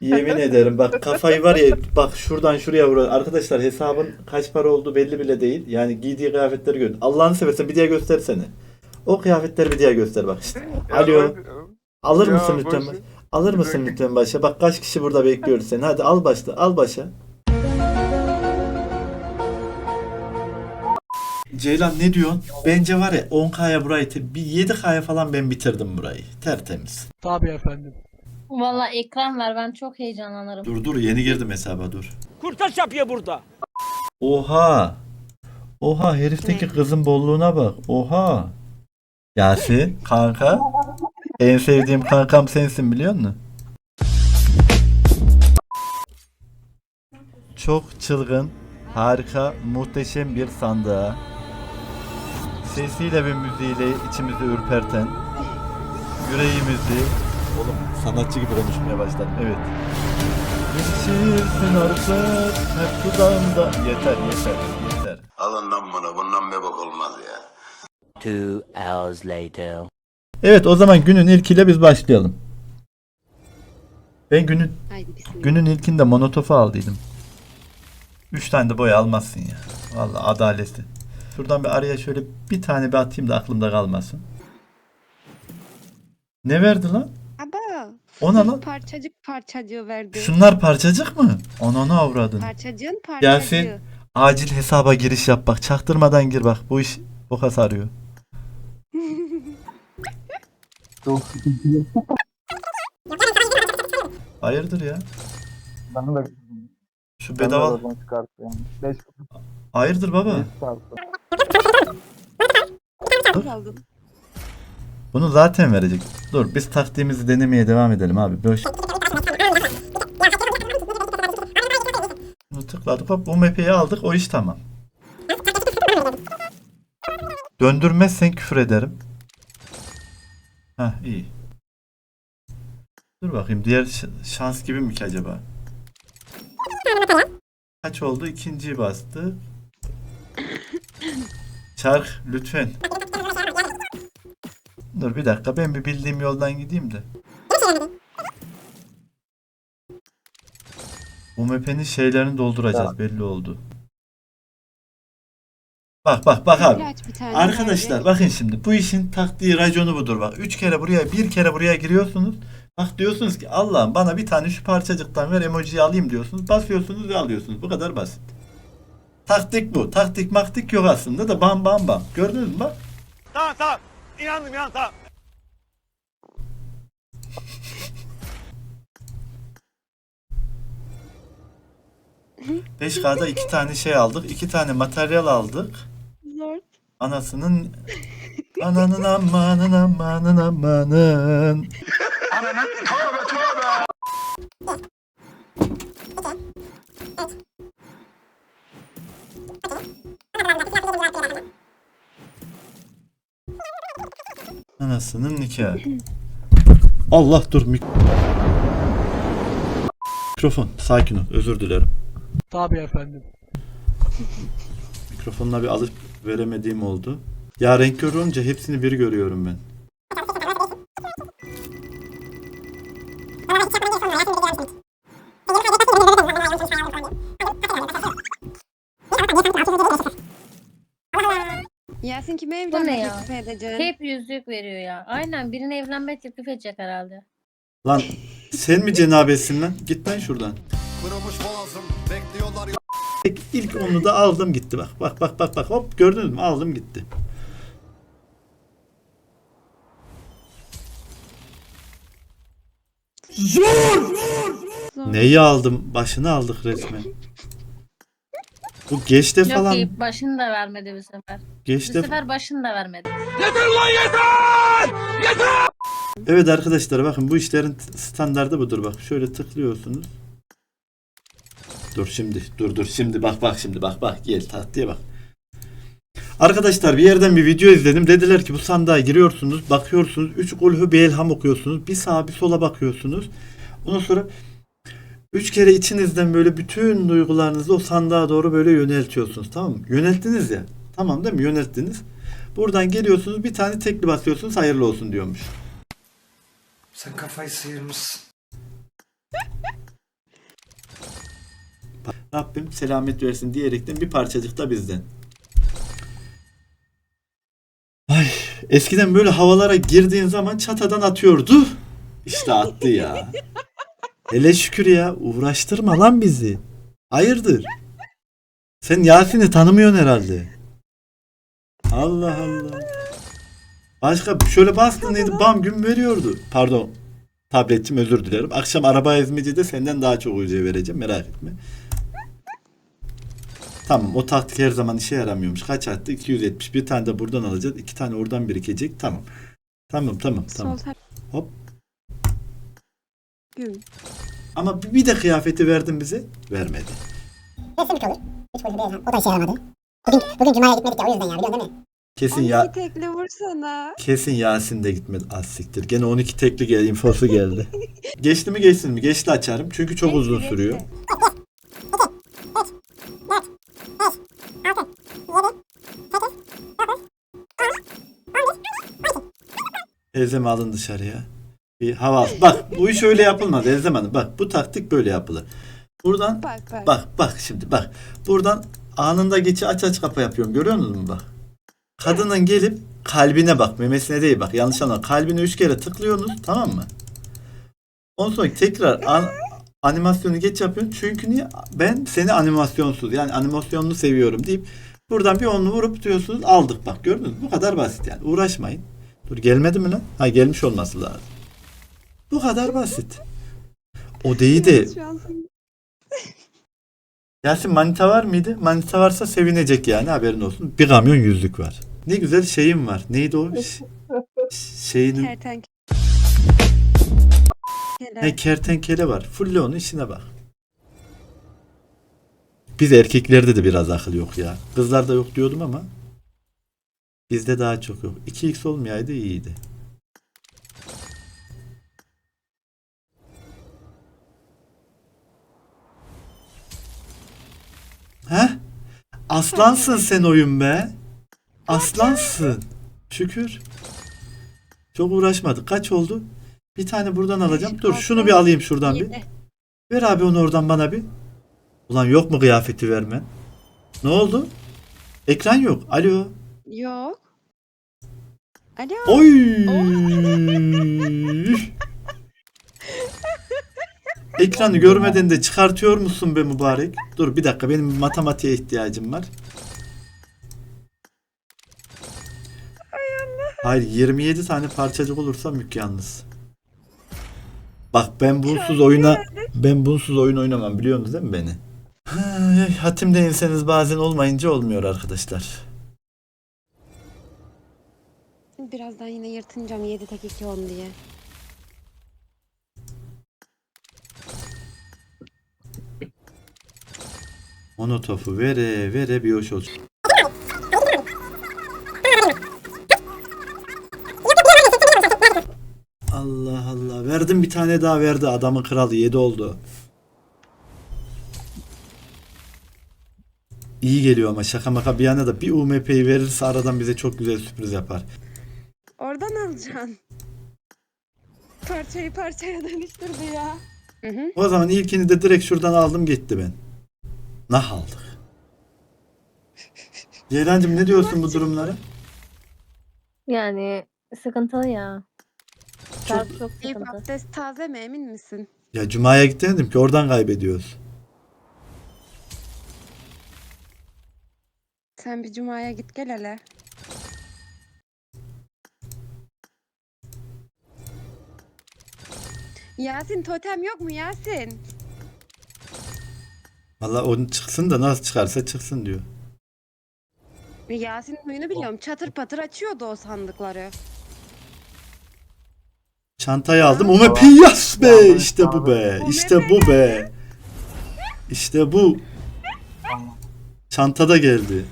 Yemin ederim bak kafayı var ya bak şuradan şuraya vuruyor. Arkadaşlar hesabın kaç para olduğu belli bile değil. Yani giydiği kıyafetleri görün. Allah'ını seversen bir diye göstersene. O kıyafetleri bir diye göster bak işte. Alo. Alır Ya mısın lütfen? Alır mısın lütfen başa? Bak kaç kişi burada bekliyor seni. Hadi al başla. Al başa. Ceylan ne diyorsun? Bence var ya 10K'ya burayı te- bir 7K'ya falan ben bitirdim burayı. Tertemiz. Tabii efendim. Valla ekran ver ben çok heyecanlanırım. Dur dur yeni girdim hesaba dur. Kurtaç yapıyor burada. Oha. Oha herifteki kızın bolluğuna bak. Oha. Yasin kanka. En sevdiğim kankam sensin biliyor musun? Çok çılgın, harika, muhteşem bir sandığa. Sesiyle ve müziğiyle içimizi ürperten, yüreğimizi... Oğlum sanatçı gibi konuşmaya başladım. Evet. Geçirsin artık hep dudağımda. Yeter yeter yeter. Alından bunu bundan bir bok olmaz ya. Two hours later. Evet o zaman günün ilkiyle biz başlayalım. Ben günün günün ilkinde monotofu aldıydım. Üç tane de boya almazsın ya. Vallahi adaletli. Şuradan bir araya şöyle bir tane bir atayım da aklımda kalmasın. Ne verdi lan? Aba. O ne lan? Parçacık parçacığı verdi. Şunlar parçacık mı? Ananı avradın. Parçacığın parçacığı. Yasin acil hesaba giriş yap bak. Çaktırmadan gir bak. Bu iş boka sarıyor. Hayırdır ya? Ben de Şu bedava. oradan çıkarttı yani. 5 Hayırdır baba? çıkarttı. Aldın. Bunu zaten verecek. Dur biz taktiğimizi denemeye devam edelim abi. Boş. Bunu tıkladık hop bu map'i aldık o iş tamam. Döndürmezsen küfür ederim. Heh iyi. Dur bakayım diğer şans gibi mi ki acaba? Kaç oldu? İkinciyi bastı. Çark lütfen. Dur bir dakika ben bir bildiğim yoldan gideyim de. Bu mepenin şeylerini dolduracağız belli oldu. Bak bak bak abi. Arkadaşlar bakın şimdi bu işin taktiği raconu budur bak. Üç kere buraya bir kere buraya giriyorsunuz. Bak diyorsunuz ki Allah'ım bana bir tane şu parçacıktan ver emojiyi alayım diyorsunuz. Basıyorsunuz ve alıyorsunuz. Bu kadar basit. Taktik bu. Taktik maktik yok aslında da bam bam bam. Gördünüz mü bak. Tamam tamam. İnandım ya tamam. Beş kda iki tane şey aldık. iki tane materyal aldık. Zor. Anasının Ananın amanın amanın amanın. Anasının nikahı. Allah dur mik- Mikrofon sakin ol özür dilerim. Tabii efendim. Mikrofonla bir alıp veremediğim oldu. Ya renk görünce hepsini bir görüyorum ben. Yasin kime Bu evlenme ne ya? teklif edeceksin? Hep yüzlük veriyor ya. Aynen birine evlenme teklif edecek herhalde. Lan sen mi cenabetsin lan? Git lan şuradan. Kırılmış boğazım bekliyorlar İlk, ilk onu da aldım gitti bak. Bak bak bak bak hop gördünüz mü? Aldım gitti. Zor. Neyi aldım? Başını aldık resmen. Bu geçte Yok falan. iyi başını da vermedi bu sefer. Bu Geçte. sefer başını da vermedi. Evet arkadaşlar bakın bu işlerin t- standardı budur bak. Şöyle tıklıyorsunuz. Dur şimdi dur dur şimdi bak bak şimdi bak bak gel tatlıya bak. Arkadaşlar bir yerden bir video izledim. Dediler ki bu sandığa giriyorsunuz, bakıyorsunuz. Üç kulhu bir elham okuyorsunuz. Bir sağa bir sola bakıyorsunuz. Ondan sonra üç kere içinizden böyle bütün duygularınızı o sandığa doğru böyle yöneltiyorsunuz. Tamam mı? Yönelttiniz ya. Tamam değil mi? Yönelttiniz. Buradan geliyorsunuz bir tane tekli basıyorsunuz hayırlı olsun diyormuş. Sen kafayı sıyırmışsın. Rabbim selamet versin diyerekten bir parçacık da bizden. Ay eskiden böyle havalara girdiğin zaman çatadan atıyordu. İşte attı ya. Hele şükür ya uğraştırma lan bizi. Hayırdır? Sen Yasin'i tanımıyorsun herhalde. Allah Allah. Başka şöyle bastın neydi bam gün veriyordu. Pardon. Tabletçim özür dilerim. Akşam araba ezmecide senden daha çok UC vereceğim merak etme. Tamam o taktik her zaman işe yaramıyormuş. Kaç attı? 270. Bir tane de buradan alacağız. iki tane oradan birikecek. Tamam. Tamam tamam tamam. Hop. Ama bir- de kıyafeti verdin bize. Vermedi. Kesinlikle olur. Hiç boşuna değil. O da işe yaramadı. Bugün, bugün Cuma'ya gitmedik ya o yüzden ya biliyorsun değil mi? Kesin 12 ya tekle vursana. kesin Yasin de gitmedi. Az siktir. Gene 12 tekli gel infosu geldi. geçti mi geçsin mi? Geçti açarım. Çünkü çok uzun Geçti, sürüyor. geçti. Elzem alın dışarıya. Bir hava. Bak bu iş öyle yapılmaz Elzem Hanım. Bak bu taktik böyle yapılır. Buradan Bak bak. bak bak şimdi bak. Buradan anında geçi aç aç kapa yapıyorum. Görüyor musun bak. Kadının gelip kalbine bak. Memesine değil bak. Yanlış anlama. Kalbine üç kere tıklıyorsunuz. Tamam mı? Ondan sonra tekrar an- animasyonu geç yapıyorsun. Çünkü niye? Ben seni animasyonsuz yani animasyonlu seviyorum deyip buradan bir onlu vurup diyorsunuz aldık bak gördünüz mü? Bu kadar basit yani. Uğraşmayın. Dur gelmedi mi lan? Ha gelmiş olması lazım. Bu kadar basit. O değil de Şu an Yasin manita var mıydı? Manita varsa sevinecek yani haberin olsun. Bir kamyon yüzlük var. Ne güzel şeyim var. Neydi o? Ş- şeyinin kertenkele. ne kertenkele var. Fulle onun işine bak. Biz erkeklerde de biraz akıl yok ya. Kızlarda yok diyordum ama bizde daha çok yok. 2x olmayaydı iyiydi. He? Aslansın sen oyun be. Aslansın. Şükür. Çok uğraşmadık. Kaç oldu? Bir tane buradan alacağım. Dur şunu bir alayım şuradan bir. Ver abi onu oradan bana bir. Ulan yok mu kıyafeti vermen? Ne oldu? Ekran yok. Alo. Yok. Alo. Oy. Ekranı görmeden de çıkartıyor musun be mübarek? Dur bir dakika benim matematiğe ihtiyacım var. Hayır 27 tane parçacık olursa mük yalnız. Bak ben bunsuz oyuna ben bunsuz oyun oynamam biliyorsunuz değil mi beni? Ay, Hatimde inseniz bazen olmayınca olmuyor arkadaşlar. Birazdan yine yırtınacağım 7 tek 2 10 diye. Monotofu vere vere bir hoş olsun. Allah Allah. Verdim bir tane daha verdi. Adamın kralı 7 oldu. İyi geliyor ama şaka maka bir yana da bir UMP'yi verirse aradan bize çok güzel sürpriz yapar. Oradan alacaksın. Parçayı parçaya dönüştürdü ya. Hı hı. O zaman ilkini de direkt şuradan aldım gitti ben. Nah aldık. Ceylancığım ne diyorsun bu durumlara? Yani sıkıntılı ya. Çok, çok İlk sıkıntı. abdest taze mi emin misin? Ya Cuma'ya git dedim ki oradan kaybediyoruz. Sen bir cumaya git gel hele. Yasin totem yok mu Yasin? Valla onun çıksın da nasıl çıkarsa çıksın diyor. Yasin'in huyunu biliyorum. Çatır patır açıyordu o sandıkları. Çantayı aldım. UMP yas be. İşte bu be. İşte bu be. İşte bu. Çantada geldi.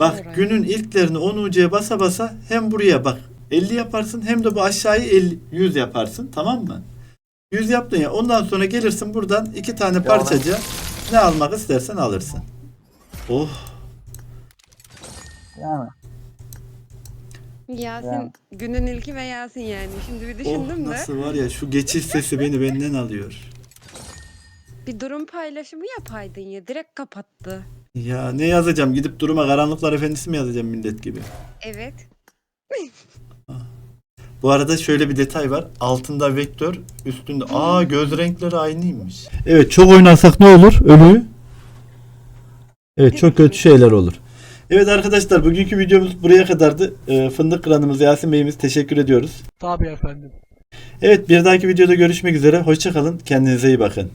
Bak günün ilklerini 10 ucuya basa basa hem buraya bak 50 yaparsın hem de bu aşağıyı 50, 100 yaparsın tamam mı? 100 yaptın ya ondan sonra gelirsin buradan iki tane parçacı ne almak istersen alırsın. Oh Yani. Yasin Ya. günün ilki ve Yasin yani. Şimdi bir oh düşündüm de. nasıl var ya şu geçiş sesi beni benden alıyor. Bir durum paylaşımı yapaydın ya. Direkt kapattı. Ya ne yazacağım? Gidip duruma Karanlıklar Efendisi mi yazacağım millet gibi? Evet. Bu arada şöyle bir detay var. Altında vektör, üstünde aa göz renkleri aynıymış. Evet çok oynarsak ne olur? Ölü. Evet çok kötü şeyler olur. Evet arkadaşlar bugünkü videomuz buraya kadardı. Ee, Fındık Kıranımız Yasin Bey'imiz teşekkür ediyoruz. Tabii efendim. Evet bir dahaki videoda görüşmek üzere. Hoşçakalın. Kendinize iyi bakın.